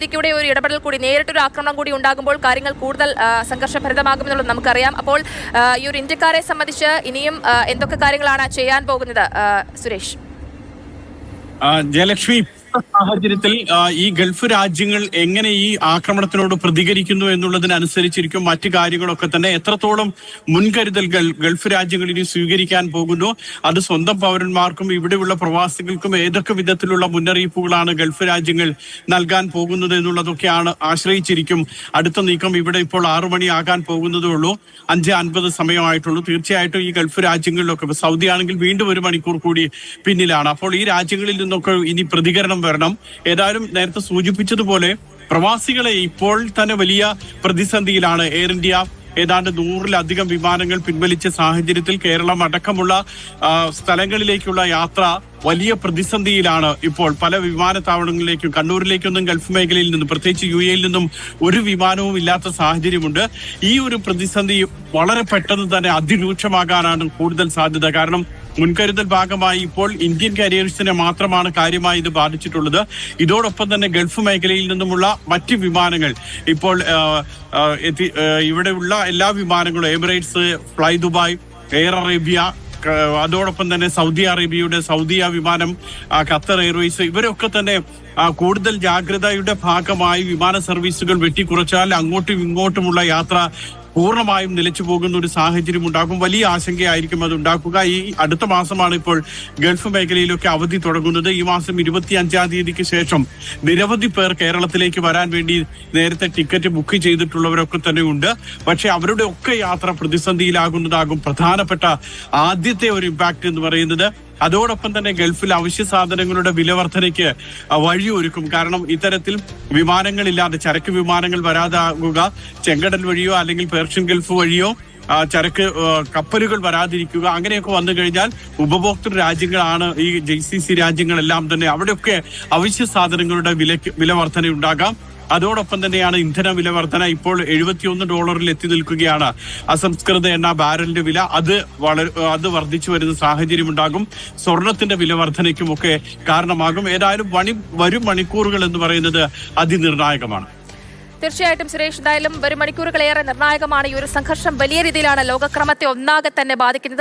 അമേരിക്കയുടെ ഒരു ഇടപെടൽ കൂടി നേരിട്ടൊരു ആക്രമണം കൂടി ഉണ്ടാകുമ്പോൾ കാര്യങ്ങൾ കൂടുതൽ സംഘർഷഭരിതമാകുമെന്നുള്ളത് നമുക്കറിയാം. അപ്പോൾ ഈ ഒരു ഇന്ത്യക്കാരെ സംബന്ധിച്ച് ഇനിയും എന്തൊക്കെ കാര്യങ്ങളാണ് ചെയ്യാൻ പോകുന്നത് സുരേഷ്? ജയലക്ഷ്മി സാഹചര്യത്തിൽ ഈ ഗൾഫ് രാജ്യങ്ങൾ എങ്ങനെ ഈ ആക്രമണത്തിനോട് പ്രതികരിക്കുന്നു എന്നുള്ളതിനനുസരിച്ചിരിക്കും മറ്റു കാര്യങ്ങളൊക്കെ തന്നെ എത്രത്തോളം മുൻകരുതലുകൾ ഗൾഫ് രാജ്യങ്ങൾ ഇനി സ്വീകരിക്കാൻ പോകുന്നു. അത് സ്വന്തം പൗരന്മാർക്കും ഇവിടെയുള്ള പ്രവാസികൾക്കും ഏതൊക്കെ വിധത്തിലുള്ള മുന്നറിയിപ്പുകളാണ് ഗൾഫ് രാജ്യങ്ങൾ നൽകാൻ പോകുന്നത് എന്നുള്ളതൊക്കെയാണ് ആശ്രയിച്ചിരിക്കും. അടുത്ത നീക്കം ഇവിടെ ഇപ്പോൾ ആറു മണിയാകാൻ പോകുന്നതേ ഉള്ളൂ. അഞ്ച് അൻപത് സമയമായിട്ടുള്ളൂ. തീർച്ചയായിട്ടും ഈ ഗൾഫ് രാജ്യങ്ങളിലൊക്കെ സൗദി ആണെങ്കിൽ വീണ്ടും ഒരു മണിക്കൂർ കൂടി പിന്നിലാണ്. അപ്പോൾ ഈ രാജ്യങ്ങളിൽ നിന്നൊക്കെ ഇനി പ്രതികരണം വരണം. ഏതായാലും നേരത്തെ സൂചിപ്പിച്ചതുപോലെ പ്രവാസികളെ ഇപ്പോൾ തന്നെ വലിയ പ്രതിസന്ധിയിലാണ്. എയർ ഇന്ത്യ ഏതാണ്ട് നൂറിലധികം വിമാനങ്ങൾ പിൻവലിച്ച സാഹചര്യത്തിൽ കേരളം അടക്കമുള്ള സ്ഥലങ്ങളിലേക്കുള്ള യാത്ര വലിയ പ്രതിസന്ധിയിലാണ് ഇപ്പോൾ. പല വിമാനത്താവളങ്ങളിലേക്കും കണ്ണൂരിലേക്കൊന്നും ഗൾഫ് മേഖലയിൽ നിന്നും പ്രത്യേകിച്ച് യു എയിൽ നിന്നും ഒരു വിമാനവും ഇല്ലാത്ത സാഹചര്യമുണ്ട്. ഈ ഒരു പ്രതിസന്ധി വളരെ പെട്ടെന്ന് തന്നെ അതിരൂക്ഷമാകാനാണ് കൂടുതൽ സാധ്യത. കാരണം മുൻകരുതൽ ഭാഗമായി ഇപ്പോൾ ഇന്ത്യൻ കരിയേഴ്സിനെ മാത്രമാണ് കാര്യമായി ഇത് ബാധിച്ചിട്ടുള്ളത്. ഇതോടൊപ്പം തന്നെ ഗൾഫ് മേഖലയിൽ നിന്നുമുള്ള മറ്റ് വിമാനങ്ങൾ ഇപ്പോൾ എത്തി- ഇവിടെയുള്ള എല്ലാ വിമാനങ്ങളും Emirates fly Dubai air Arabia അതോടൊപ്പം തന്നെ സൗദി അറേബ്യയുടെ സൗദിയ വിമാനം ഖത്തർ എയർവേസ് ഇവരൊക്കെ തന്നെ കൂടുതൽ ജാഗ്രതയുടെ ഭാഗമായി വിമാന സർവീസുകൾ വെട്ടിക്കുറച്ചാൽ അങ്ങോട്ടും ഇങ്ങോട്ടുമുള്ള യാത്ര പൂർണമായും നിലച്ചു പോകുന്ന ഒരു സാഹചര്യം ഉണ്ടാകും. വലിയ ആശങ്കയായിരിക്കും അത് ഉണ്ടാക്കുക. ഈ അടുത്ത മാസമാണ് ഇപ്പോൾ ഗൾഫ് മേഖലയിലൊക്കെ അവധി തുടങ്ങുന്നത്. ഈ മാസം ഇരുപത്തി അഞ്ചാം തീയതിക്ക് ശേഷം നിരവധി പേർ കേരളത്തിലേക്ക് വരാൻ വേണ്ടി നേരത്തെ ടിക്കറ്റ് ബുക്ക് ചെയ്തിട്ടുള്ളവരൊക്കെ തന്നെ ഉണ്ട് പക്ഷെ അവരുടെ ഒക്കെ യാത്ര പ്രതിസന്ധിയിലാകുന്നതാകും പ്രധാനപ്പെട്ട ആദ്യത്തെ ഒരു ഇമ്പാക്ട് എന്ന് പറയുന്നത്. അതോടൊപ്പം തന്നെ ഗൾഫിൽ അവശ്യ സാധനങ്ങളുടെ വില വർധനയ്ക്ക് വഴിയൊരുക്കും. കാരണം ഇത്തരത്തിൽ വിമാനങ്ങളില്ലാതെ ചരക്ക് വിമാനങ്ങൾ വരാതാകുക ചെങ്കടൽ വഴിയോ അല്ലെങ്കിൽ പേർഷ്യൻ ഗൾഫ് വഴിയോ ചരക്ക് കപ്പലുകൾ വരാതിരിക്കുക അങ്ങനെയൊക്കെ വന്നു കഴിഞ്ഞാൽ ഉപഭോക്തൃ രാജ്യങ്ങളാണ് ഈ ജെ സി സി രാജ്യങ്ങളെല്ലാം തന്നെ അവിടെയൊക്കെ അവശ്യ സാധനങ്ങളുടെ വിലയ്ക്ക് വില വർധന ഉണ്ടാകാം അതോടൊപ്പം തന്നെയാണ് ഇന്ധന വില വർധന ഇപ്പോൾ എഴുപത്തിയൊന്ന് ഡോളറിൽ എത്തി നിൽക്കുകയാണ്. അസംസ്കൃത എണ്ണ ബാരലിന്റെ വില അത് വളരെ അത് വർദ്ധിച്ചു വരുന്ന സാഹചര്യം ഉണ്ടാകും. സ്വർണത്തിന്റെ വില വർധനയ്ക്കും ഒക്കെ കാരണമാകും. ഏതായാലും മണി വരും മണിക്കൂറുകൾ എന്ന് പറയുന്നത് അതിനിർണായകമാണ്. തീർച്ചയായിട്ടും സുരേഷ് എന്തായാലും വരും മണിക്കൂറുകളേറെ നിർണായകമാണ്. ഈ ഒരു സംഘർഷം വലിയ രീതിയിലാണ് ലോകക്രമത്തെ ഒന്നാകെ തന്നെ ബാധിക്കുന്നത്.